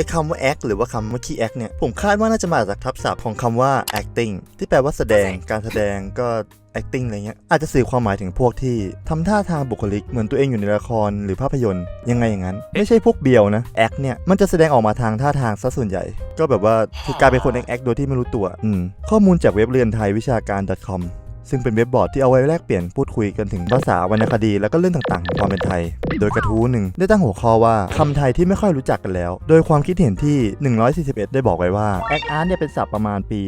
อ้คำว่า act หรือว่าคำว่า key act เนี่ย ผมคาดว่าน่าจะมาจากทับศัพท์ของคำว่า acting ที่แปลว่าแสดง การแสดงก็ acting อะไรเงี้ย อาจจะสื่อความหมายถึงพวกที่ทำท่าทางบุคลิก เหมือนตัวเองอยู่ในละครหรือภาพยนตร์ ยังไงอย่างนั้น ไม่ใช่พวกเบียวนะ act เนี่ย มันจะแสดงออกมาทางท่าทางซะส่วนใหญ่ ก็แบบว่าคือกลายเป็นคน act act โดยที่ไม่รู้ตัว อืม ข้อมูลจากเว็บเรียนไทยวิชาการ .com ซึ่งเป็นเว็บบอร์ดที่เอาไว้แลกเปลี่ยนพูดคุยกันถึงภาษาวรรณคดีและก็เรื่องต่างๆของความเป็นไทย โดยกระทู้หนึ่งได้ตั้งหัวข้อว่าคำไทยที่ไม่ค่อยรู้จักกันแล้ว โดยความคิดเห็นที่ 141 ได้บอกไว้ว่าแอคอาร์ตเนี่ยเป็นศัพท์ประมาณปี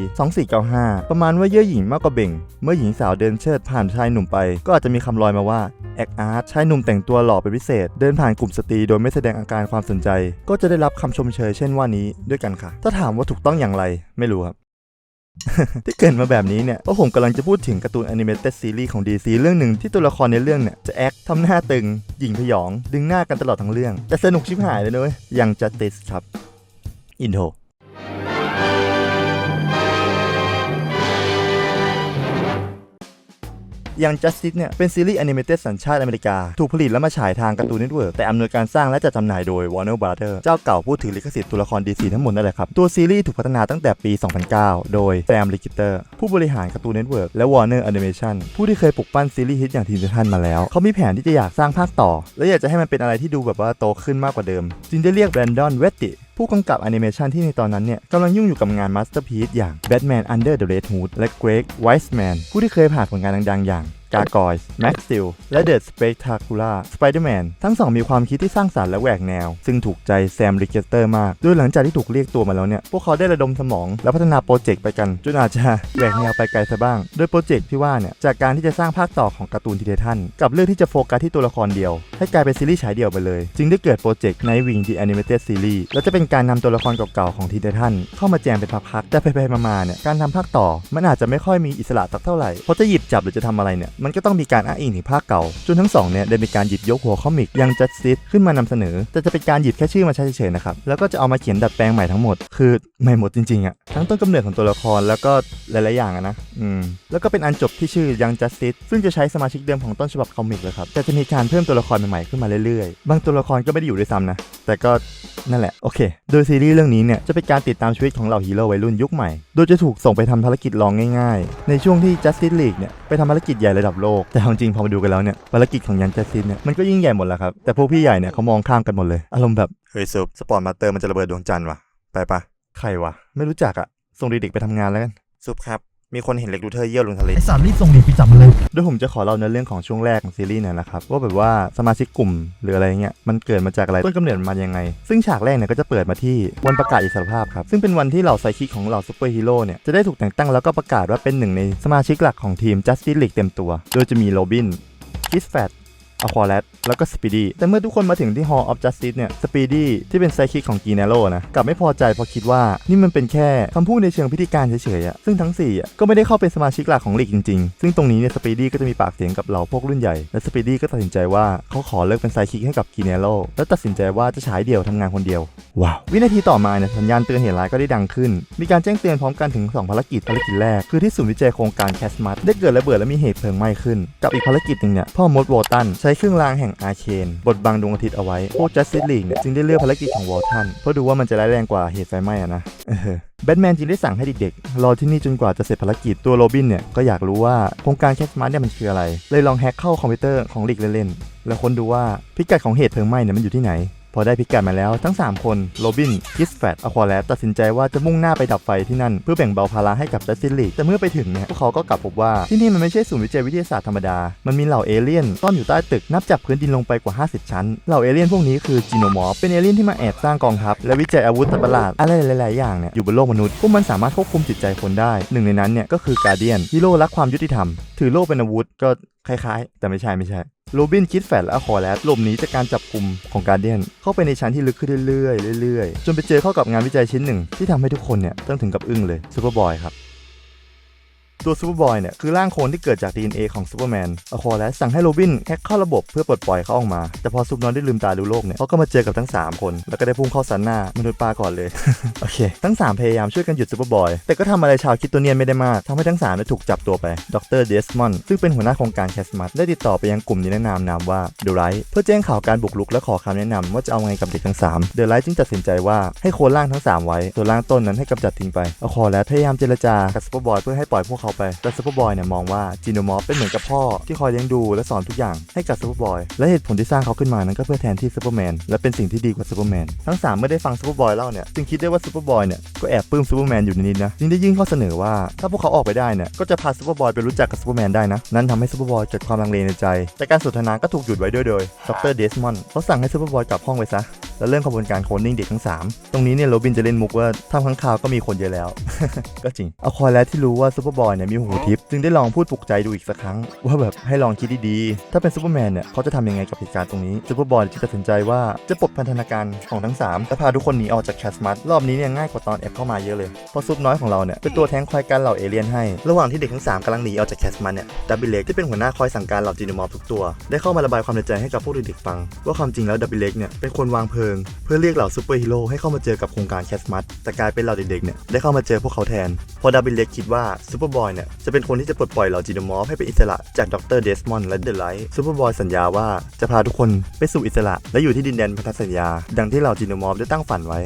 2495 ประมาณว่าเย่อหญิงมากกว่าเบ่ง เมื่อหญิงสาวเดินเชิดผ่านชายหนุ่มไป ก็อาจจะมีคำลอยมาว่าแอคอาร์ตชายหนุ่มแต่งตัวหล่อเป็นพิเศษ เดินผ่านกลุ่มสตรีโดยไม่แสดงอาการความสนใจ ก็จะได้รับคำชมเชยเช่นว่านี้ด้วยกันค่ะ ถ้าถามว่าถูกต้องอย่างไร ไม่รู้ครับ ที่เกิดมาแบบนี้เนี่ยเพราะผมกำลังจะพูดถึงการ์ตูนแอนิเมเต็ดซีรีส์ของ DC เรื่องหนึ่งที่ตัวละครในเรื่องเนี่ย จะแอคทำหน้าตึง หยิงพยอง ดึงหน้ากันตลอดทั้งเรื่อง แต่สนุกชิบหายเลยนะเว้ยยัง Justice ครับ อินโทร อย่าง Justice เนี่ยเป็นซีรีส์แอนิเมเต็ดสัญชาติอเมริกา ถูกผลิตและมาฉายทางการ์ตูนเน็ตเวิร์กแต่อำนวยการสร้างและจัดจำหน่ายโดย Warner Brother เจ้าเก่าผู้ถือลิขสิทธิ์ตัวละคร DC ทั้งหมดนั่นแหละครับ ตัวซีรีส์ถูกพัฒนาตั้งแต่ปี 2009 โดย Sam Rickter ผู้บริหารการ์ตูนเน็ตเวิร์กและ Warner Animation ผู้ที่เคยปลุกปั้นซีรีส์ฮิตอย่างทีมทันมาแล้ว เขามีแผนที่จะอยากสร้างภาคต่อ และอยากจะให้มันเป็นอะไรที่ดูแบบว่าโตขึ้นมากกว่าเดิม จึงได้เรียกแบรนดอนเวตติผู้กำกับแอนิเมชันที่ในตอนนั้นเนี่ยกำลังยุ่งอยู่กับงานมาสเตอร์พีซอย่าง Batman Under the Red Hood และ Greg Weisman ผู้ที่เคยผ่านผลงานดังๆอย่าง Gargoyles Max Steel และ The Spectacular Spider-Man ทั้งสองมีความคิดที่สร้างสรรค์และแหวกแนว ซึ่งถูกใจแซมริกเกเตอร์มากโดยหลังจากที่ถูกเรียกตัวมาแล้วเนี่ย พวกเขาได้ระดมสมอง และพัฒนาโปรเจกต์ไปกัน จนอาจจะแหวกแนวไปไกลซะบ้าง โดยโปรเจกต์ที่ว่าเนี่ย จากการที่จะสร้างภาคต่อของการ์ตูนทีเททันกับเรื่องที่จะโฟกัสที่ตัวละครเดียว ให้กลายเป็นซีรีส์ฉายเดี่ยวไปเลย จึงได้เกิดโปรเจกต์ Night Wing The Animated Series และจะเป็นการนำตัวละครเก่าๆของทีเททันเข้ามาแจมเป็นพักๆแต่ไปๆมาๆเนี่ยการทำภาคต่อ มันอาจจะไม่ค่อยมีอิสระสักเท่าไหร่เพราะจะหยิบจับหรือจะทำอะไรเนี่ยมันก็ต้องมีการอ้างอิงถึงภาคเก่า จนทั้งสองเนี่ยได้มีการหยิบยกหัวคอมิกยัง Justice ขึ้นมานำเสนอ แต่จะเป็นการหยิบแค่ชื่อมาใช้เฉยๆนะครับ แล้วก็จะเอามาเขียนดัดแปลงใหม่ทั้งหมด คือใหม่หมดจริงๆอะทั้งต้นกำเนิดของตัวละครแล้วก็หลายๆอย่างอะนะ อืม แล้วก็เป็นอันจบที่ชื่อยัง Justice ซึ่งจะใช้สมาชิกเดิมของต้นฉบับคอมิกเลยครับ แต่จะมีการเพิ่มตัวละครใหม่ๆขึ้นมาเรื่อยๆ บางตัวละครก็ไม่ได้อยู่ด้วยซ้ำนะ แต่ก็นั่นแหละ โอเค โดยซีรีส์เรื่องนี้เนี่ยจะเป็นการติดตามชีวิตของเหล่าฮีโร่วัยรุ่นยุคใหม่โดยจะถูกส่งไปทำภารกิจลองง่ายๆ ในช่วงที่ Justice League เนี่ยไปทำภารกิจใหญ่ระดับโลก แต่เอาจริงพอมาดูกันแล้วเนี่ยภารกิจของยัน Justice เนี่ยมันก็ยิ่งใหญ่หมดแล้วครับ แต่พวกพี่ใหญ่เนี่ยเขามองข้ามกันหมดเลย อารมณ์แบบ เฮ้ยซุปสปอร์ตมาสเตอร์มันจะระเบิดดวงจันทร์วะไปปะใครวะไม่รู้จักอะส่งเด็กๆไปทำงานแล้วกันซุปครับ มีคนเห็นเล็กลูเทอร์เยี่ยวลงทะเล ไอสารรีบส่งเด็กไปจับมันเลย โดยผมจะขอเล่าในเรื่องของช่วงแรกของซีรีส์หน่อยนะครับว่าแบบว่าสมาชิกกลุ่มหรืออะไรเงี้ยมันเกิดมาจากอะไรต้นกำเนิดมันมายังไง ซึ่งฉากแรกเนี่ยก็จะเปิดมาที่วันประกาศอิสรภาพครับซึ่งเป็นวันที่เหล่าไซคิกของเหล่าซูเปอร์ฮีโร่เนี่ยจะได้ถูกแต่งตั้งแล้วก็ประกาศว่าเป็นหนึ่งในสมาชิกหลักของทีม Justice League เต็มตัว โดยจะมีโรบินคิสแฟต อควาแลตแล้วก็สปีดี้แต่เมื่อทุกคนมาถึงที่ Hall of Justice เนี่ยสปีดี้ที่เป็นไซคิกของกีเนโรนะกลับไม่พอใจเพราะคิดว่านี่มันเป็นแค่คำพูดในเชิงพิธีการเฉยๆอะซึ่งทั้ง4อะก็ไม่ได้เข้าเป็นสมาชิกหลักของลีกจริงๆ ซึ่งตรงนี้เนี่ยสปีดี้ก็จะมีปากเสียงกับเหล่าพวกรุ่นใหญ่และสปีดี้ก็ตัดสินใจว่าเขาขอเลิกเป็นไซคิกให้กับกีเนโรและตัดสินใจว่าจะฉายเดี่ยวทำงานคนเดียวว้าววินาทีต่อมาเนี่ยสัญญาณเตือนเหตุร้ายก็ได้ดังขึ้น มีการแจ้งเตือนพร้อมกันถึง 2 ภารกิจภารกิจแรกคือที่ศูนย์วิจัยโครงการแคสมัตได้เกิดระเบิดและมีเหตุเพลิงไหม้ขึ้น กับอีกภารกิจหนึ่งเนี่ยพ่อมดวอลตันใช้้เครื่องรางแห่งอาเคนบดบังดวงอาทิตย์เอาไว้พวกจัสติสลีกเนี่ยจึงได้เลือกภารกิจของวอลทันเพื่อดูว่ามันจะร้ายแรงกว่าเหตุไฟไหม้อะนะแบทแมนจึงได้สั่งให้เด็กๆ รอที่นี่จนกว่าจะเสร็จภารกิจตัวโรบินเนี่ย ก็อยากรู้ว่าโครงการแคสมัตเนี่ยมันคืออะไร เลยลองแฮ็กเข้าคอมพิวเตอร์ของลิกเล่นๆ แล้วค้นดูว่าพิกัดของเหตุเพลิงไหม้เนี่ยมันอยู่ที่ไหน พอได้พิกัดมาแล้วทั้ง 3 คนโรบินคิสแฟตอควาแลตตัดสินใจว่าจะมุ่งหน้าไปดับไฟที่นั่น เพื่อแบ่งเบาภาระให้กับจัสตินลีแต่เมื่อไปถึงเนี่ยพวกเขาก็กลับพบว่าที่นี่มันไม่ใช่ศูนย์วิจัยวิทยาศาสตร์ธรรมดา มันมีเหล่าเอเลี่ยนซ่อนอยู่ใต้ตึกนับจากพื้นดินลงไปกว่า 50 ชั้น เหล่าเอเลี่ยนพวกนี้คือจีโนมอร์ฟเป็นเอเลี่ยนที่มาแอบสร้างกองทัพและวิจัยอาวุธประหลาดอะไรหลาย ๆ อย่างเนี่ยอยู่บนโลกมนุษย์พวกมันสามารถควบคุมจิตใจคนได้หนึ่งในนั้นเนี่ยก็คือการเดียนฮีโร่รักความยุติธรรมถือโล่เป็นอาวุธก็ คล้ายๆ แต่ไม่ใช่ไม่ใช่โรบินคิดแฝดและอคอแลตหลบหนีจากการจับกลุ่มของการเดียน เข้าไปในชั้นที่ลึกขึ้นเรื่อยๆเรื่อยๆ จนไปเจอเข้ากับงานวิจัยชิ้นหนึ่ง ที่ทำให้ทุกคนเนี่ยต้องถึงกับอึ้งเลยซูเปอร์บอยครับ ตัวซูเปอร์บอยเนี่ยคือร่างโคลนที่เกิดจาก DNA ของซูเปอร์แมนอควอและสั่งให้โรบินแฮกเข้าระบบเพื่อปลดปล่อยเขาออกมา แต่พอซุปนอนได้ลืมตาดูโลกเนี่ยเขาก็มาเจอกับทั้ง 3 คน แล้วก็ได้พุ่งเข้าสันหน้ามนุษย์ปลาก่อนเลย โอเค ทั้ง 3 พยายามช่วยกันหยุดซูเปอร์บอย แต่ก็ทำอะไรชาวคิดตัวเนียนไม่ได้มากทำให้ทั้ง3ได้ถูกจับตัวไป ดรเดสมอนซึ่งเป็นหัวหน้าโครงการแคสมัสได้ติดต่อไปยังกลุ่มนิรนามนามว่าเดอะไรท์เพื่อแจ้งข่าวการบุกรุกและขอคำแนะนำว่าจะเอาไงกับเด็กทั้ง3เดอะไรท์จึงตัดสินใจว่าให้โคนร่างทั้ง 3 ไว้ส่วนร่างต้นนั้นให้กำจัดทิ้งไปอาคอและพยายามเจรจากับซูเปอร์บอยเพื่อให้ปล่อยพวกเขาไปแต่ซูเปอร์บอยเนี่ยมองว่าจีโนมอฟเป็นเหมือนกับพ่อที่คอยเลี้ยงดูและสอนทุกอย่างให้กับซูเปอร์บอยและเหตุผลที่สร้างเขาขึ้นมานั้นก็เพื่อแทนที่ซูเปอร์แมนและเป็นสิ่งที่ดีกว่าซูเปอร์แมนทั้งสามเมื่อได้ฟังซูเปอร์บอยเล่าเนี่ยจึงคิดได้ว่าซูเปอร์บอยเนี่ยก็แอบปลื้มซูเปอร์แมนอยู่นิดๆนะจึงได้ยื่นข้อเสนอว่าถ้าพวกเขาออกไปได้เนี่ยก็จะพาซูเปอร์บอยไปรู้จักกับซูเปอร์แมนได้นะนั่นทำให้ซูเปอร์บอยเกิดความลังเลในใจ แต่การสนทนาก็ถูกหยุดไว้ด้วยโดยดรเดสมอนเขาสั่งให้ซูเปอร์บอยกลับห้องไปซะแล้วเริ่มกระบวนการโคลนนิ่งเด็กทั้ง 3 ตรงนี้เนี่ยโรบินจะเล่นมุกว่าทำข้างคาวก็มีคนเยอะแล้ว ก็จริง เอาคอยแล้วที่รู้ว่าซูเปอร์บอยเนี่ยมีหูทิพย์จึงได้ลองพูดปลุกใจดูอีกสักครั้ง ว่าแบบให้ลองคิดดีๆ ถ้าเป็นซูเปอร์แมนเนี่ยเขาจะทำยังไงกับเหตุการณ์ตรงนี้ซูเปอร์บอยจึงตัดสินใจว่าจะปลดพันธนาการของทั้ง3และพาทุกคนหนีออกจากแคสมัสรอบนี้เนี่ยง่ายกว่าตอนแอบเข้ามาเยอะเลยเพราะซุปน้อยของเราเนี่ยเป็นตัวแทงคอยกันเหล่าเอเลี่ยนให้ระหว่างที่เด็กทั้ง3กำลังหนีออกจากแคสมัสเนี่ยดับเบิลเล็กที่เป็นหัวหน้าคอยสั่งการเหล่าจีนมอฟทุกตัว ได้เข้ามาระบายความในใจให้กับพวกเด็กๆฟัง ว่าความจริงแล้วดับเบิลเล็กเนี่ยเป็นคนวางเพลิง เพื่อเรียกเหล่าซูเปอร์ฮีโร่ให้เข้ามาเจอกับโครงการแคสมัสแต่กลายเป็นเหล่าเด็กๆเนี่ยได้เข้ามาเจอพวกเขาแทนพอดับเบิลเล็กคิดว่าซูเปอร์บอยเนี่ยจะเป็นคนที่จะปลดปล่อยเหล่าจีนมอฟให้เป็นอิสระจากดรเดสมอนและเดอะไลท์ซูเปอร์บอยสัญญาว่าจะพาทุกคนไปสู่อิสระและอยู่ที่ดินแดนพันธสัญญา ดังที่เหล่าจีนมอฟได้ตั้งฝันไว้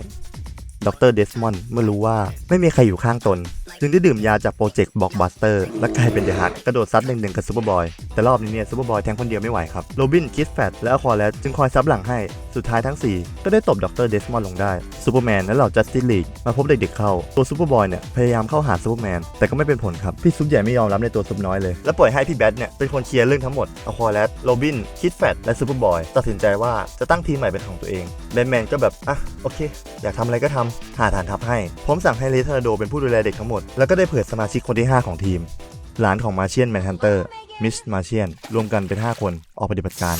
ดรเดสมอนเมื่อรู้ว่าไม่มีใครอยู่ข้างตน จึงได้ดื่มยาจากโปรเจกต์บ็อกบัสเตอร์และกลายเป็นเดอะฮักกระโดดซัดหนึ่งหนึ่งกับซูเปอร์บอยแต่รอบนี้เนี่ยซูเปอร์บอยแทงคนเดียวไม่ไหวครับโรบินคิสแฟตและอควาแลตจึงคอยซับหลังให้สุดท้ายทั้ง 4 ก็ได้ตบดรเดสมอนลงได้ซูเปอร์แมนและเหล่าจัสติสลีกมาพบเด็กๆเข้าตัวซูเปอร์บอยเนี่ยพยายามเข้าหาซูเปอร์แมนแต่ก็ไม่เป็นผลครับพี่ซุปใหญ่ไม่ยอมรับในตัวซุปน้อยเลยและปล่อยให้พี่แบทเนี่ยเป็นคนเคลียร์เรื่องทั้งหมดอควาแลตโรบินคิดแฟตและซูเปอร์บอยตัดสินใจว่าจะตั้งทีมใหม่เป็นของตัวเองแบทแมนก็แบบอะโอเค อยากทำอะไรก็ทำหาฐานทัพให้พร้อมสั่งให้เลเทอร์โดเป็นผู้ดูแลเด็กทั้งหมดแล้วก็ได้เผยสมาชิกคนที่ 5 ของทีม หลานของมาเชียนแมนฮันเตอร์ มิสมาเชียน รวมกันเป็น 5 คนออกปฏิบัติการ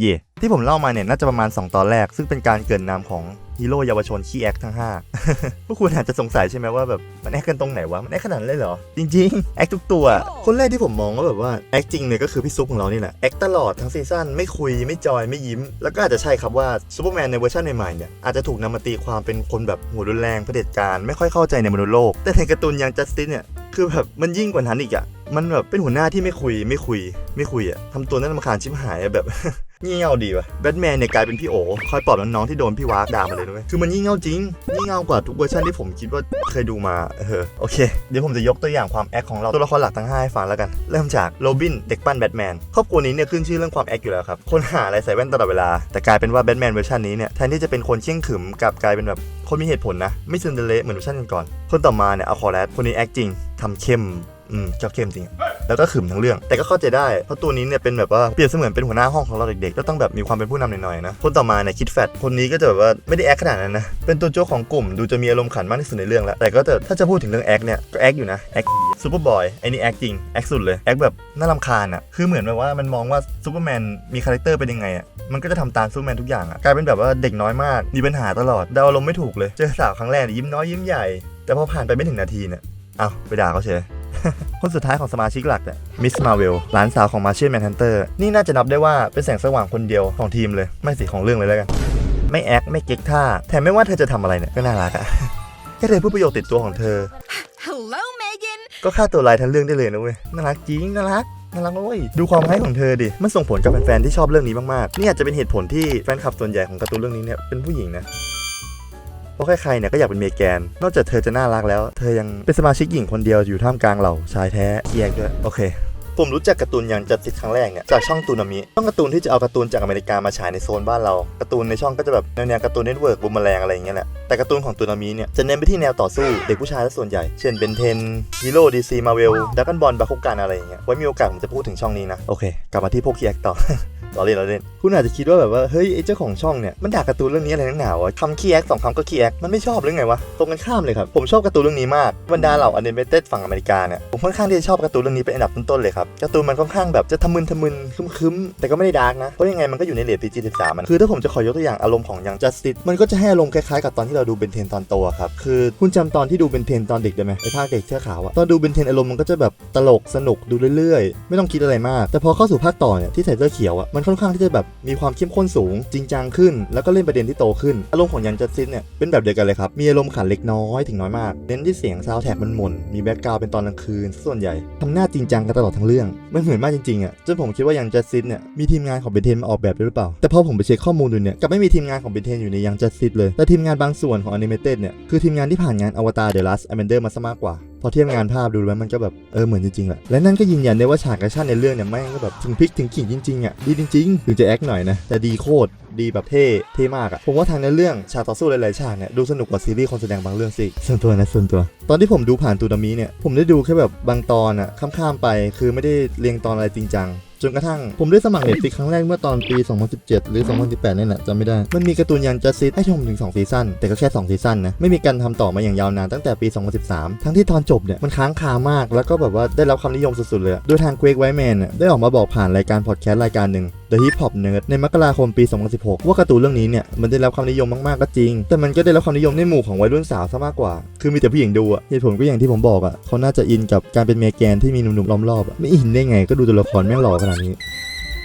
เย่ที่ผมเล่ามาเนี่ยน่าจะประมาณ 2 ตอนแรก ซึ่งเป็นการเกรินนามของฮีโร่เยาวชนขี้แอคทั้ง 5 พวกคุณอาจจะสงสัยใช่ไหมว่าแบบมันแอคกันตรงไหนวะ มันแอคขนาดนั้นเลยเหรอ จริงๆ แอคทุกตัว คนแรกที่ผมมองว่าแบบว่า แอคจริงเนี่ยก็คือพี่ซุปของเรานี่แหละ แอคตลอดทั้งซีซั่นไม่คุยไม่จอยไม่ยิ้ม แล้วก็อาจจะใช่ครับว่าซูเปอร์แมนในเวอร์ชันใหม่ๆเนี่ยอาจจะถูกนำมาตีความเป็นคนแบบหัวรุนแรงเผด็จการไม่ค่อยเข้าใจในมนุษย์โลก แต่ในการ์ตูนอย่างจัสตินเนี่ยคือแบบมันยิ่งกว่านั้นอีกอะมันแบบเป็นหัวหน้าที่ไม่คุยไม่คุย ไม่คุยอะทำตัวน่ารำคาญชิบหายอะแบบ งี่เง่าดีว่ะแบทแมนเนี่ยกลายเป็นพี่โอคอยปลอบน้องๆที่โดนพี่วากด่ามาเลยด้วยคือมันงี่เง่าจริงงี่เง่ากว่าทุกเวอร์ชันที่ผมคิดว่าเคยดูมาเออโอเค เดี๋ยวผมจะยกตัวอย่างความแอคของเราตัวละครหลักทั้งห้าให้ฟังแล้วกัน เริ่มจากโรบินเด็กปั้นแบทแมนครอบครัวนี้เนี่ยขึ้นชื่อเรื่องความแอคอยู่แล้วครับคนหาอะไรใส่แว่นตลอดเวลาแต่กลายเป็นว่าแบทแมนเวอร์ชันนี้เนี่ยแทนที่จะเป็นคนเชี่ยงขึมกลับกลายเป็นแบบคนมีเหตุผลนะไม่ซึนเดเลเหมือนเวอร์ชันก่อนคนต่อมาเนี่ยเอาคอแรสคนนี้แอคจริงทำเข้มอืมชอบเข้มจริง แล้วก็ขึมทั้งเรื่อง แต่ก็เข้าใจได้เพราะตัวนี้เนี่ยเป็นแบบว่าเปรียบเสมือนเป็นหัวหน้าห้องของเราเด็กๆก็ต้องแบบมีความเป็นผู้นำหน่อยๆนะคนต่อมาเนี่ยคิดแฟตคนนี้ก็จะแบบว่าไม่ได้แอคขนาดนั้นนะเป็นตัวโจ๊กของกลุ่มดูจะมีอารมณ์ขันมากที่สุดในเรื่องแล้วแต่ก็จะถ้าจะพูดถึงเรื่องแอคเนี่ยก็แอคอยู่นะแอคซูเปอร์บอยไอ้นี่แอคจริงแอคสุดเลยแอคแบบน่ารำคาญอะคือเหมือนแบบว่ามันมองว่าซูเปอร์แมนมีคาแรคเตอร์เป็นยังไงอะมันก็จะทำตามซูเปอร์แมนทุกอย่างอะกลายเป็นแบบว่าเด็กน้อยมากมีปัญหาตลอดเดาอารมณ์ไม่ถูกเลยเจอสาวครั้งแรกยิ้มน้อยยิ้มใหญ่ แต่พอผ่านไปไม่ถึงนาทีเนี่ยอ้าไปด่าเขาเฉย คนสุดท้ายของสมาชิกหลักเนี่ยมิสมาเวลหลานสาวของมาเชียนแมนฮันเตอร์นี่น่าจะนับได้ว่าเป็นแสงสว่างคนเดียวของทีมเลย ไม่สิของเรื่องเลยแล้วกัน ไม่แอคไม่เก๊กท่าแถมไม่ว่าเธอจะทำอะไรเนี่ยก็น่ารักอะแค่เธอพูดประโยคติดตัวของเธอ Hello, Megan. ก็ฆ่าตัวลายทั้งเรื่องได้เลยนะเว้ยน่ารักจริงน่ารักน่ารักนะเว้ยดูความไฮของเธอดิ มันส่งผลกับแฟนๆที่ชอบเรื่องนี้มากๆ นี่อาจจะเป็นเหตุผลที่แฟนคลับส่วนใหญ่ของการ์ตูนเรื่องนี้เนี่ยเป็นผู้หญิงนะ เพราะใครๆเนี่ยก็อยากเป็นเมแกน นอกจากเธอจะน่ารักแล้ว เธอยังเป็นสมาชิกหญิงคนเดียวอยู่ท่ามกลางเหล่าชายแท้เคียกด้วย โอเค ผมรู้จักการ์ตูนอย่างจัดสิทธิ์ครั้งแรกเนี่ยจากช่องตูนามิช่องการ์ตูนที่จะเอาการ์ตูนจากอเมริกามาฉายในโซนบ้านเราการ์ตูนในช่องก็จะแบบแนวการ์ตูนเน็ตเวิร์กบูมแมลงอะไรอย่างเงี้ยแหละแต่การ์ตูนของตูนามิเนี่ยจะเน้นไปที่แนวต่อสู้เด็กผู้ชายและส่วนใหญ่ เช่นเบนเทนฮีโร่ดีซีมาเวลดักกันบอลบาคุกันอะไรอย่างเงี้ยไว้มีโอกาสผมจะพูดถึงช่องนี้นะโอเค กลับมาที่พวกคีแอคต่อเราเล่นเราเล่น คุณอาจจะคิดว่าแบบว่า เฮ้ยไอ้เจ้าของช่องเนี่ยมันด่าการ์ตูนเรื่องนี้อะไรนักหนาวะคำคีแอคสองคำก็คีแอคมันไม่ชอบหรือไงวะ ตรงกันข้ามเลยครับ ผมชอบการ์ตูนเรื่องนี้มาก บรรดาเหล่าอนิเมเต็ดฝั่งอเมริกาเนี่ย ผมค่อนข้างที่จะชอบการ์ตูนเรื่องนี้เป็นอันดับต้นๆเลยครับการ์ตูนมันค่อนข้างแบบจะทะมึนทะมึนคึมๆ แต่ก็ไม่ได้ดาร์กนะ เพราะยังไงมันก็อยู่ในเรท PG13 มันคือถ้าผมจะขอยกตัวอย่างอารมณ์ของยัง Justice มันก็จะให้อารมณ์คล้ายๆกับตอนที่เราดูเบนเทนตอนโตครับ คือคุณจำตอนที่ดูเบนเทนตอนเด็กได้ไหมไอ้ภาคเด็กเสื้อขาวอะตอนดูเบนเทนอารมณ์มันก็จะแบบตลกสนุกดูเรื่อยๆ ไม่ต้องคิดอะไรมาก แต่พอเข้าสู่ภาคต่อเนี่ยที่ใส่เสื้อเขียวอะมันค่อนข้างที่จะแบบมีความเข้มข้นสูง จริงจังขึ้น แล้วก็เล่นประเด็นที่โตขึ้นอารมณ์ของยัง Justice เนี่ยเป็นแบบเดียวกันเลยครับมีอารมณ์ขันเล็กน้อยถึงน้อยมากเน้นที่เสียงซาวแท็กมันหม่นมีแบ็กกราวด์เป็นตอนกลางคืนส่วนใหญ่ทำหน้าจริงจังกันตลอดทั้งเรื่องมันเหมือนมากจริงๆอะจนผมคิดว่ายังจัสซิดเนี่ยมีทีมงานของเบนเทนมาออกแบบด้วยหรือเปล่า แต่พอผมไปเช็คข้อมูลดูเนี่ยกับไม่มีทีมงานของเบนเทนอยู่ในยังจัสซิดเลยแต่ทีมงานบางส่วนของอนิเมเต็ดเนี่ยคือทีมงานที่ผ่านงาน Avatar The Last Airbender มาซะมากกว่า พอเทียบงานภาพดูแล้วมันก็แบบเออเหมือนจริงๆแหละและนั่นก็ยืนยันได้ว่าฉากแอคชั่นในเรื่องเนี่ยแม่งก็แบบถึงพลิกถึงขิงจริงๆอะดีจริงๆถึงจะแอคหน่อยนะแต่ดีโคตรดีแบบเท่เท่มากอะผมว่าทางในเรื่องฉากต่อสู้หลายๆฉากเนี่ยดูสนุกกว่าซีรีส์คนแสดงบางเรื่องสิส่วนตัวนะส่วนตัว ตอนที่ผมดูผ่านตูนามิเนี่ยผมได้ดูแค่แบบบางตอนอะข้ามๆไป คือไม่ได้เรียงตอนอะไรจริงจัง จนกระทั่งผมได้สมัครเน็ตฟิกครั้งแรกเมื่อตอนปี 2017 หรือ 2018นี่แหละจำไม่ได้ มันมีการ์ตูนยันจัสซิสให้ชมถึง 2 ซีซั่นแต่ก็แค่ 2 ซีซั่นนะไม่มีการทำต่อมาอย่างยาวนานตั้งแต่ปี 2013 ทั้งที่ตอนจบเนี่ยมันค้างคามาก แล้วก็แบบว่าได้รับความนิยมสุดๆเลย โดยทางเควกไวแมนได้ออกมาบอกผ่านรายการพอดแคสต์รายการหนึ่ง The Hip Hop Nerd ในมกราคมปี 2016 ว่าการ์ตูนเรื่องนี้เนี่ยมันได้รับความนิยมมากๆก็จริง แต่มันก็ได้รับความนิยมในหมู่ของวัยรุ่นสาวซะมากกว่า คือมีแต่ผู้หญิงดูอะเหตุผลก็อย่างที่ผมบอกอะเขาน่าจะอินกับการเป็นเมแกนที่มีหนุ่มๆล้อมรอบอะไม่อินได้ไงก็ดูตัวละครแม่งหล่อขนาดนี้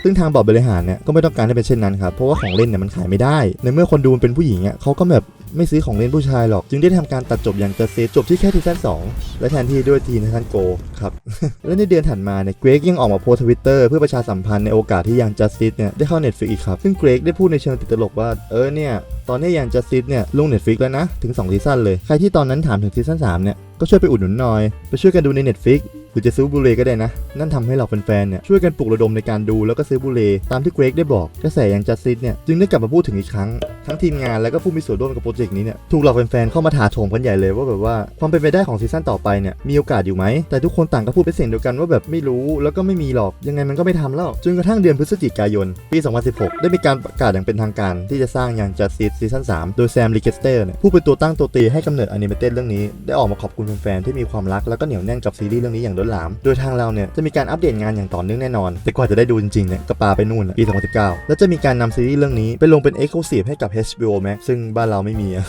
ซึ่งทางบอร์ดบริหารเนี่ยก็ไม่ต้องการให้เป็นเช่นนั้นครับ เพราะว่าของเล่นเนี่ยมันขายไม่ได้ ในเมื่อคนดูมันเป็นผู้หญิงอะเขาก็แบบ ไม่ซื้อของเล่นผู้ชายหรอก จึงได้ทำการตัดจบอย่างเจเซจบที่แค่ทีซั่น2 และแทนที่ด้วยทีซั่นโกครับ และในเดือนถัดมาเนี่ยเกรกยังออกมาโพสทวิตเตอร์เพื่อประชาสัมพันธ์ในโอกาสที่ยังจัสติสเนี่ยได้เข้า Netflix อีกครับ ซึ่งเกรกได้พูดในเชิงติดตลกว่า เออเนี่ย ตอนนี้ยังจัสติสเนี่ยลง Netflix แล้วนะ ถึง2ซีซั่นเลย ใครที่ตอนนั้นถามถึงซีซั่น3เนี่ยก็ช่วยไปอุดหนุนหน่อย ไปช่วยกันดูใน Netflix รือจะซื้อบูเลก็ได้นะ นั่นทำให้เราแฟนๆเนี่ยช่วยกันปลุกระดมในการดูแล้วก็ซื้อบูเลตามที่เกรกได้บอกกระแสอย่างจัสติสเนี่ยจึงได้กลับมาพูดถึงอีกครั้ง ทั้งทีมงานแล้วก็ผู้มีส่วนร่วมกับโปรเจกต์นี้เนี่ยถูกเหล่าแฟนๆเข้ามาถาโถมกันใหญ่เลยว่าแบบว่าความเป็นไปได้ของซีซั่นต่อไปเนี่ยมีโอกาสอยู่ไหมแต่ทุกคนต่างก็พูดเป็นเสียงเดียวกันว่าแบบไม่รู้แล้วก็ไม่มีหรอกยังไงมันก็ไม่ทำแล้วจนกระทั่งเดือนพฤศจิกายน ปี 2016 ได้มีการประกาศอย่างเป็นทางการ ที่จะสร้างอย่าง Justice ซีซั่น3โดยแซมลิเกสเตอร์เนี่ยผู้เป็นตัวตั้งตัวตีให้กำเนิดอนิเมเต็ดเรื่องนี้ได้ออกมาขอบคุณแฟนๆที่มีความรักแล้วก็เหนียวแน่นกับซีรีส์เรื่องนี้อย่างล้นหลาม โดยทางเราเนี่ยจะมีการอัปเดตงานอย่างต่อเนื่องแน่นอน แต่กว่าจะได้ดูจริงๆเนี่ยก็ปาไปนู่นปี 2019 แล้วจะมีการนำซีรีส์เรื่องนี้ไปลงเป็น Exclusive ให้กับ HBO Max ซึ่งบ้านเราไม่มีอะ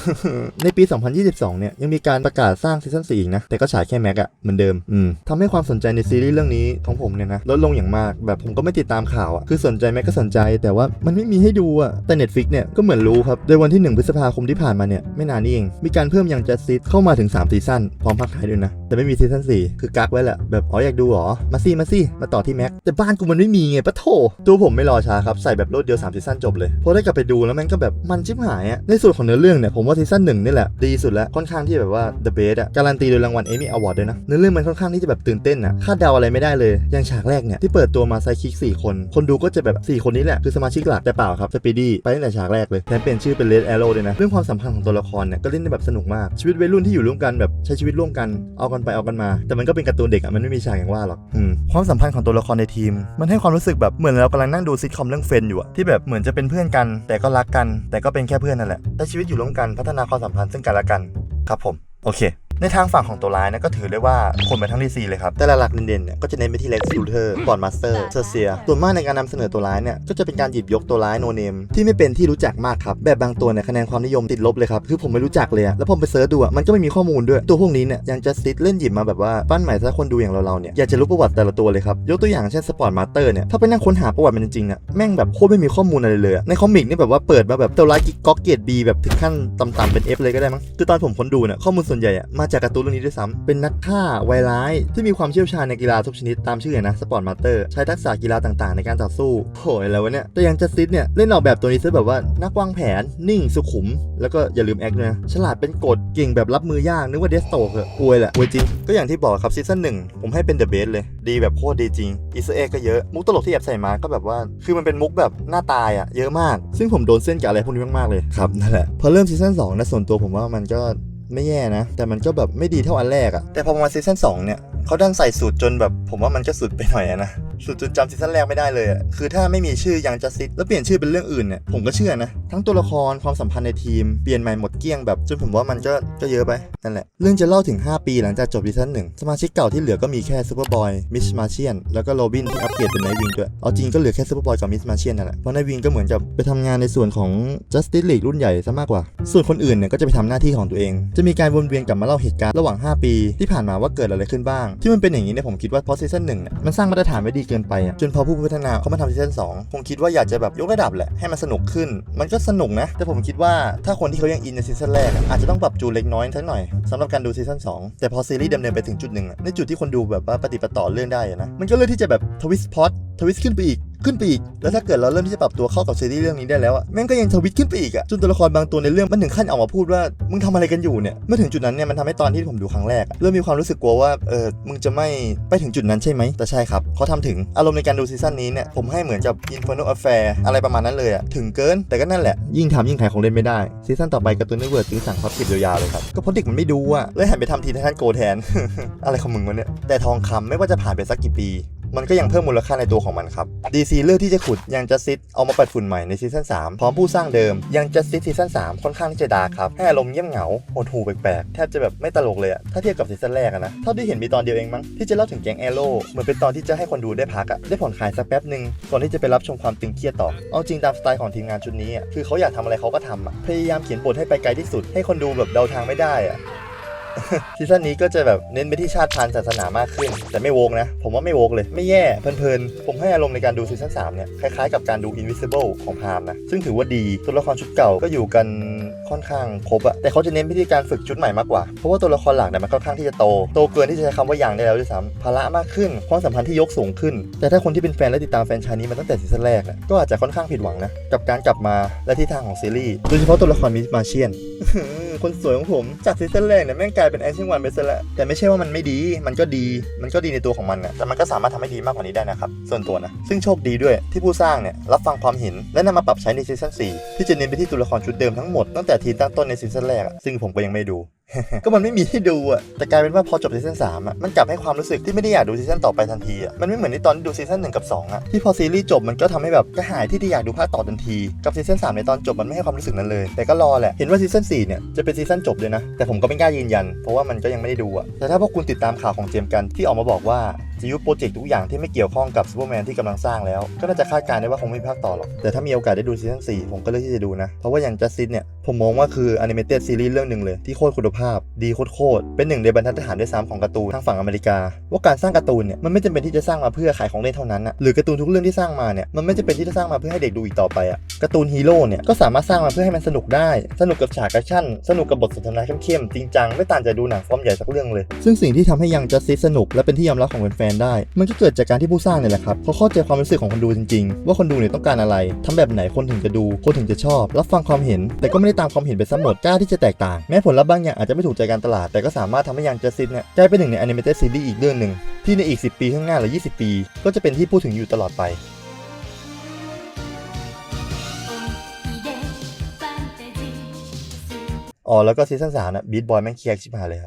ในปี 2022 เนี่ยยังมีการประกาศสร้างซีซั่น4อีกนะ แต่ก็ฉายแค่แม็กอะเหมือนเดิม อืมทำให้ความสนใจในซีรีส์เรื่องนี้ของผมเนี่ยนะลดลงอย่างมาก แบบผมก็ไม่ติดตามข่าวอะคือสนใจแม็กก็สนใจ แต่ว่ามันไม่มีให้ดูอะแต่ Netflix เนี่ยก็เหมือนรู้ครับ โดยวันที่ 1 พฤษภาคมที่ผ่านมาเนี่ยไม่นานนี้เอง มีการเพิ่มยัง Justice เข้ามาถึง3ซีซั่นพร้อมภาคท้ายด้วยนะ แต่ไม่มีซีซั่น4คือกักไว้แหละแบบอ๋ออยากดูเหรอ มาสิมาสิมาต่อที่แม็ก แต่บ้านกูมันไม่มีไงปะโถตัวผมไม่รอช้าครับ ใส่แบบรวดเดียว3ซีซั่นจบเลย พอได้กลับไปดูแล้วมันก็แบบมันชิบหายอะในส่วนของเนื้อเรื่องเนี่ยผมว่าซีซั่นหนึ่งนี่แหละดีสุดแล้วค่อนข้างที่แบบว่า the best อะการันตีโดยรางวัล Emmy Award ด้วยนะเนื้อเรื่องมันค่อนข้างที่จะแบบตื่นเต้นอะคาดเดาอะไรไม่ได้เลยอย่างฉากแรกเนี่ยที่เปิดตัวมาไซคิกสี่คน คนดูก็จะแบบสี่คนนี้แหละคือสมาชิกหลักแต่เปล่าครับสปีดี้ไปตั้งแต่ฉากแรกเลยแถมเปลี่ยนชื่อเป็น Red Arrow ด้วยนะเรื่องความสัมพันธ์ของตัวละครเนี่ยก็เล่นได้แบบสนุกมากชีวิตวัยรุ่นที่อยู่ร่วมกันแบบใช้ชีวิตร่วมกันเอากันไปเอากันมา แต่มันก็เป็นการ์ตูนเด็กอะมันไม่มีฉากอย่างว่าหรอกอืมความสัมพันธ์ของตัวละครในทีม มันให้ความรู้สึกแบบเหมือนเรากำลังนั่งดูซิทคอมเรื่องเฟนอยู่อะที่แบบเหมือนจะเป็นเพื่อนกัน แต่ก็รักกัน แต่ก็เป็นแค่เพื่อนนั่นแหละใช้ชีวิตอยู่ร่วมกันพัฒนาความสัมพันธ์ซึ่งกันและกัน ครับผม โอเค ในทางฝั่งของตัวร้ายนะก็ถือได้ว่าคนมาทั้งดีซีเลยครับ แต่หลักๆเด่นๆเนี่ยก็จะเน้นไปที่เล็กซ์ลูเทอร์บอดมาสเตอร์เซอร์เซียส่วนมากในการนำเสนอตัวร้ายเนี่ยก็จะเป็นการหยิบยกตัวร้ายโนเนมที่ไม่เป็นที่รู้จักมากครับแบบบางตัวเนี่ยคะแนนความนิยมติดลบเลยครับคือผมไม่รู้จักเลยอะแล้วผมไปเสิร์ชดูอะมันก็ไม่มีข้อมูลด้วยตัวพวกนี้เนี่ยยังจะซิดเล่นหยิบมาแบบว่าปั้นใหม่ถ้าคนดูอย่างเราๆเนี่ยอยากจะรู้ประวัติแต่ละตัวเลยครับยกตัวอย่างเช่นสปอร์ตมาสเตอร์เนี่ยถ้าไปนั่งค้นหาประวัติมันจริงๆอะแม่งแบบโคตรไม่มีข้อมูลอะไรเลยอะในคอมิกนี่แบบว่าเปิดมาแบบตัวร้ายกิ๊กก๊อกเกรดบีแบบถึงขั้นต่ำๆเป็น F เลยก็ได้มั้งคือตอนผมค้นดูเนี่ยข้อมูลส่วนใหญ่อะมาจากการ์ตูนเรื่องนี้ด้วยซ้ำเป็นนักฆ่าวัยร้าย ที่มีความเชี่ยวชาญในกีฬาทุกชนิดตามชื่อนะสปอร์ตมาสเตอร์ใช้ทักษะกีฬาต่างๆ ในการต่อสู้โหยอะไรวะเนี่ยแต่อยังจัสติสเนี่ยเล่นออกแบบตัวนี้ซะแบบว่านักวางแผนนิ่งสุขุม แล้วก็อย่าลืมแอคด้วยนะฉลาดเป็นกฎเก่งแบบรับมือยากนึกว่าเดสโตกเหอะอวยแหละอวยจริงก็อย่างที่บอกครับซีซั่นหนึ่งผมให้เป็นเดอะเบสเลย ดีแบบโคตรดีจริงอีสเอ็กก็เยอะมุกตลกที่แอบใส่มาก็แบบว่า คือมันเป็นมุกแบบหน้าตายอะเยอะมาก ซึ่งผมโดนเส้นกับอะไรพวกนี้มากๆเลยครับนั่นแหละพอเริ่มซีซั่นสองนะส่วนตัวผมว่ามันก็ ไม่แย่นะ แต่มันก็แบบไม่ดีเท่าอันแรกอะแต่พอมาซีซั่น2เนี่ยเขาดันใส่สูตรจนแบบผมว่ามันก็สุดไปหน่อยนะ สุดจนจำซีซั่นแรกไม่ได้เลยอะคือถ้าไม่มีชื่อยังจัสติสแล้วเปลี่ยนชื่อเป็นเรื่องอื่นเนี่ยผมก็เชื่อนะ ทั้งตัวละครความสัมพันธ์ในทีมเปลี่ยนใหม่หมดเกลี้ยงแบบจนผมว่ามันก็ก็เยอะไป นั่นแหละ เรื่องจะเล่าถึง 5 ปีหลังจากจบซีซั่นหนึ่งสมาชิกเก่าที่เหลือก็มีแค่ซูเปอร์บอยมิชมาเชียนแล้วก็โรบินที่อัปเกรดเป็นไนวิงด้วยเอาจริงก็เหลือแค่ซูเปอร์บอยกับมิชมาเชียนนั่นแหละเพราะไนวิงก็เหมือนกับไปทำงานในส่วนของ Justice League รุ่นใหญ่ซะมากกว่า ส่วนคนอื่นเนี่ยก็จะไปทำหน้าที่ของตัวเอง จะมีการวนเวียนกลับมาเล่าเหตุการณ์ระหว่าง 5 ปี ที่ผ่านมาว่าเกิดอะไรขึ้นบ้าง ที่มันเป็นอย่างนี้เนี่ยผมคิดว่าเพราะซีซั่นหนึ่งเนี่ยมันสร้างมาตรฐานไว้ดีเกินไปอะจนพอผู้พัฒนาเขามาทำซีซั่นสองคงคิดว่าอยากจะแบบยกระดับแหละให้มันสนุกขึ้น มันก็สนุกนะ แต่ผมคิดว่าถ้าคนที่เขายังอินในซีซั่นแรกอาจจะต้องปรับจูนเล็กน้อยสักหน่อยสำหรับการดูซีซั่น2แต่พอซีรีส์ดำเนินไปถึงจุดหนึ่งในจุดที่คนดูแบบว่าปฏิปต่อเรื่องได้นะมันก็เลยที่จะแบบทวิสต์พอดทวิสต์ขึ้นไปอีกขึ้นไปอีก แล้วถ้าเกิดเราเริ่มที่จะปรับตัวเข้ากับซีรีส์เรื่องนี้ได้แล้วอะแม่งก็ยังทวิตขึ้นไปอีกอะจนตัวละครบางตัวในเรื่องมันถึงขั้นออกมาพูดว่ามึงทำอะไรกันอยู่เนี่ยเมื่อถึงจุดนั้นเนี่ยมันทำให้ตอนที่ผมดูครั้งแรกเริ่มมีความรู้สึกกลัวว่าเออมึงจะไม่ไปถึงจุดนั้นใช่ไหมแต่ใช่ครับเขาทำถึงอารมณ์ในการดูซีซั่นนี้เนี่ยผมให้เหมือนกับ Inferno Affair อะไรประมาณนั้นเลยอะถึงเกิน แต่ก็นั่นแหละยิ่งทำยิ่งขายของเล่นไม่ได้ซีซั่นต่อไปการ์ตูนเน็ตเวิร์ดจึงสั่งพับเก็บยาวๆเลยครับก็เพราะเด็กมันไม่ดูอะเลยหันไปทำทีทันโกแทน อะไรของมึงวะเนี่ยแต่ทองคำไม่ว่าจะผ่านไปสักกี่ปี มันก็ยังเพิ่มมูลค่าในตัวของมันครับ DC เลือกที่จะขุดยังจัสติสเอามาปัดฝุ่นใหม่ในซีซั่น3พร้อมผู้สร้างเดิมยังจัสติสซีซั่น3ค่อนข้างที่จะดาร์ครับให้อารมณ์เงียบเหงาโหดหูแปลกๆแทบจะแบบไม่ตลกเลยอะถ้าเทียบกับซีซั่นแรกนะเท่าที่เห็นมีตอนเดียวเองมั้งที่จะเล่าถึงแก๊งแอโร่เหมือนเป็นตอนที่จะให้คนดูได้พักอะได้ผ่อนคลายสักแป๊บหนึ่งก่อนที่จะไปรับชมความตึงเครียดต่อเอาจริงตามสไตล์ของทีมงานชุดนี้อะคือเขาอยากทำอะไรเขาก็ทำอะพยายามเขียนบทให้ไปไกลที่สุดให้คนดูแบบเดาทางไม่ได้อะ ซีซั่นนี้ก็จะแบบเน้นไปที่ชาติพันธุ์ศาสนามากขึ้น แต่ไม่โวกนะ ผมว่าไม่โวกเลย ไม่แย่เพลินๆ ผมให้อารมณ์ในการดูซีซั่น3เนี่ยคล้ายๆกับการดู Invisible ของพามนะซึ่งถือว่าดีตัวละครชุดเก่าก็อยู่กัน ค่อนข้างครบอะแต่เขาจะเน้นไปที่การฝึกชุดใหม่มากกว่า เพราะว่าตัวละครหลักเนี่ยมันค่อนข้างที่จะโต โตเกินที่จะใช้คำว่าอย่างได้แล้วด้วยซ้ำภาระมากขึ้นความสัมพันธ์ที่ยกสูงขึ้น แต่ถ้าคนที่เป็นแฟนและติดตามแฟนชายนี้มาตั้งแต่ซีซั่นแรกอะก็อาจจะค่อนข้างผิดหวังนะกับการกลับมาและทิศทางของซีรีส์โดยเฉพาะตัวละครมิสมาเชียนคนสวยของผมจากซีซั่นแรกเนี่ยแม่งกลายเป็นแอคชั่นวันไปซะแล้วแต่ไม่ใช่ว่ามันไม่ดี มันก็ดี มันก็ดีในตัวของมันนะแต่มันก็สามารถทำให้ดีมากกว่านี้ได้นะครับ ส่วนตัวนะ ซึ่งโชคดีด้วยที่ผู้สร้างเนี่ยรับฟังความเห็นและนำมาปรับใช้ในซีซั่น4ที่จะเน้นไปที่ตัวละครชุดเดิมทั้งหมดตั้งแต่ทีมตั้งต้นในซีซั่นแรกอะซึ่งผมก็ยังไม่ดู ก็มันไม่มีให้ดูอะแต่กลายเป็นว่าพอจบซีซั่น3อะมันกลับให้ความรู้สึกที่ไม่ได้อยากดูซีซั่นต่อไปทันทีอะมันไม่เหมือนในตอนที่ดูซีซั่น1กับ2อะที่พอซีรีส์จบมันก็ทำให้แบบกระหายที่จะอยากดูภาคต่อทันที กับซีซั่น3ในตอนจบมันไม่ให้ความรู้สึกนั้นเลย แต่ก็รอแหละ เห็นว่าซีซั่น4เนี่ยจะเป็นซีซั่นจบเลยนะ แต่ผมก็ไม่กล้ายืนยัน เพราะว่ามันก็ยังไม่ได้ดูอะแต่ถ้าพวกคุณติดตามข่าวของเจมส์กันที่ออกมาบอกว่า จะยุบโปรเจกต์ทุกอย่างที่ไม่เกี่ยวข้องกับซูเปอร์แมนที่กำลังสร้างแล้ว ก็น่าจะคาดการณ์ได้ว่าคงไม่ภาคต่อหรอกแต่ถ้ามีโอกาสได้ดูซีซั่น4ผมก็เลือกที่จะดูนะ เพราะว่าอย่างจัสตินเนี่ยผมมองว่าคืออนิเมเต็ดซีรีส์เรื่องหนึ่งเลยที่โคตรคุณภาพ ดีโคตรเป็นหนึ่งในบรรทัดฐานด้วยซ้ำของการ์ตูนทางฝั่งอเมริกา ว่าการสร้างการ์ตูนเนี่ยมันไม่จำเป็นที่จะสร้างมาเพื่อขายของเล่นเท่านั้นอะหรือการ์ตูนทุกเรื่องที่สร้างมาเนี่ยมันไม่จำเป็นที่จะสร้างมาเพื่อให้เด็กดูอีกต่อไปอะการ์ตูนฮีโร่เนี่ยก็สามารถสร้างมาเพื่อให้มันสนุกได้ สนุกกับฉากแอคชั่นสนุกกับบทสนทนาเข้มๆจริงจังไม่ต่างจากดูหนังฟอร์มใหญ่สักเรื่องเลย ซึ่งสิ่งที่ทำให้ยังจัสติสสนุกและเป็นที่ยอมรับของแฟนๆได้ มันก็เกิดจากการที่ผู้สร้างเนี่ยแหละครับเขาเข้าใจความรู้สึกของคนดูจริงๆ ว่าคนดูเนี่ยต้องการอะไรทำแบบไหนคนถึงจะดู คนถึงจะชอบ รับฟังความเห็น แต่ก็ไม่ได้ตามความเห็นไปซะหมดกล้าที่จะแตกต่าง แม้ผลลัพธ์บางอย่างอาจจะไม่ถูกใจการตลาด แต่ก็สามารถทำให้ยังจัสติสเนี่ยกลายเป็นหนึ่งในอนิเมเต็ดซีรีส์อีกเรื่องหนึ่งที่ในอีก 10 ปีข้างหน้าหรือ 20 ปี ก็จะเป็นที่พูดถึงอยู่ตลอดไปอ๋อแล้วก็ซีซั่นสามนะบีทบอยแม่งเคลียร์ชิบหายเลยครับ